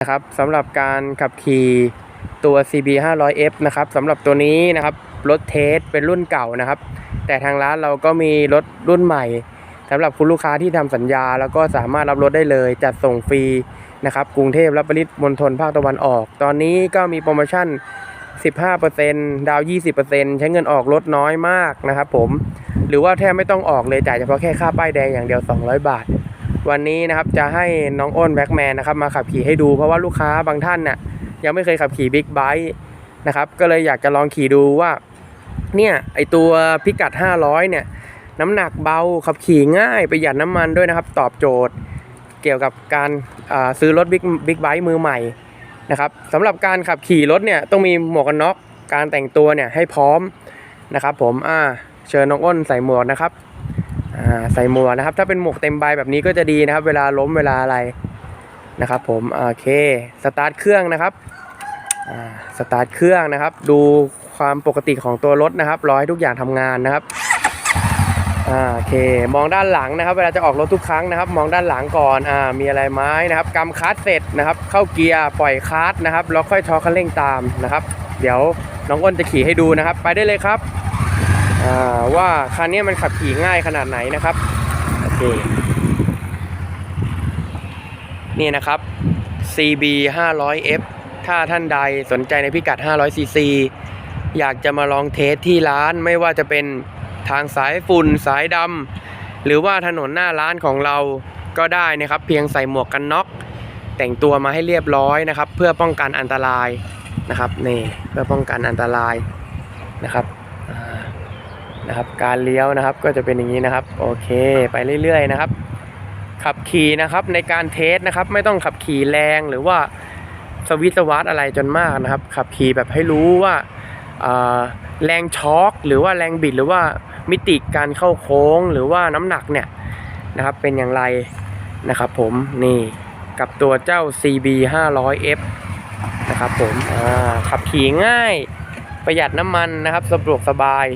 นะครับสำหรับการขับขี่ตัว CB 500F นะครับสำหรับตัวนี้นะครับรถเทสเป็นรุ่นเก่านะครับ แต่ทางร้านเราก็มีรถรุ่นใหม่สำหรับคุณลูกค้าที่ทำสัญญา แล้วก็สามารถรับรถได้เลย จัดส่งฟรีนะครับกรุงเทพและปริมณฑลภาคตะวันออก ตอนนี้ก็มีโปรโมชั่น 15%ดาวน์20%ใช้เงินออกรถน้อยมากนะครับผมหรือว่าแทบไม่ต้องออกเลยจ่ายเฉพาะแค่ค่าป้ายแดงอย่างเดียว 200 บาท วันนี้นะครับจะให้น้องอ้นแบ็กแมนนะครับมาขับขี่ให้ดูเพราะว่าลูกค้าบางท่านน่ะยังไม่เคยขับขี่บิ๊กไบค์นะครับก็เลยอยากจะลองขี่ดูว่าเนี่ยไอตัวพิกัด 500 เนี่ยน้ำหนักเบาขับขี่ง่ายประหยัดน้ำมันด้วยนะครับ ตอบโจทย์เกี่ยวกับการาซื้อรถบิ๊กบิ๊กไบค์มือใหม่นะครับสำหรับการขับขี่รถเนี่ยต้องมีหมวกกันน็อกการแต่งตัวเนี่ยให้พร้อมนะครับผมอ่าเชิญน้องอ้นใส่หมวกนะครับ ใส่หมวกนะครับ ถ้าเป็นหมวกเต็มใบแบบนี้ก็จะดีนะครับ เวลาล้มเวลาอะไรนะครับ ผมโอเคสตาร์ทเครื่องนะครับสตาร์ทเครื่องนะครับ ดูความปกติของตัวรถนะครับรอให้ทุกอย่างทำงานนะครับโอเค มองด้านหลังนะครับ เวลาจะออกรถทุกครั้งนะครับ มองด้านหลังก่อนอ่ามีอะไรไหมนะครับกำคลัตช์เสร็จนะครับ เข้าเกียร์ปล่อยคลัตช์นะครับแล้วค่อยทอคันเร่งตามนะครับ เดี๋ยวน้องอ้นจะขี่ให้ดูนะครับ ไปได้เลยครับ ว่าคันนี้มันขับขี่ง่ายขนาดไหนนะครับโอเคนี่นะครับ CB 500F ถ้าท่านใดสนใจในพิกัด 500cc อยากจะมาลองเทสที่ร้านไม่ว่าจะเป็นทางสายฝุ่นสายดำหรือว่าถนนหน้าร้านของเราก็ได้นะครับ เพียงใส่หมวกกันน็อก แต่งตัวมาให้เรียบร้อยนะครับ เพื่อป้องกันอันตรายนะครับนี่เพื่อป้องกันอันตรายนะครับ นะครับ การเลี้ยวนะครับก็จะเป็นอย่างนี้นะครับ โอเค ไปเรื่อยๆนะครับ ขับขี่นะครับในการเทสนะครับ ไม่ต้องขับขี่แรงหรือว่าสวิตสวัสอะไรจนมากนะครับ ขับขี่แบบให้รู้ว่าแรงช็อคหรือว่าแรงบิดหรือว่ามิติการเข้าโค้งหรือว่าน้ำหนักเนี่ยนะครับเป็นอย่างไรนะครับผมนี่กับตัวเจ้า CB 500F นะครับผมขับขี่ง่ายประหยัดน้ำมันนะครับสะดวกสบาย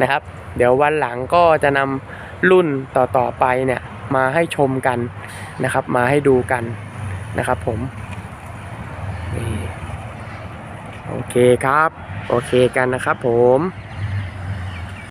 นะครับ เดี๋ยววันหลังก็จะนำรุ่นต่อๆไปเนี่ยมาให้ชมกันนะครับ มาให้ดูกันนะครับผมโอเคครับ โอเคกันนะครับผม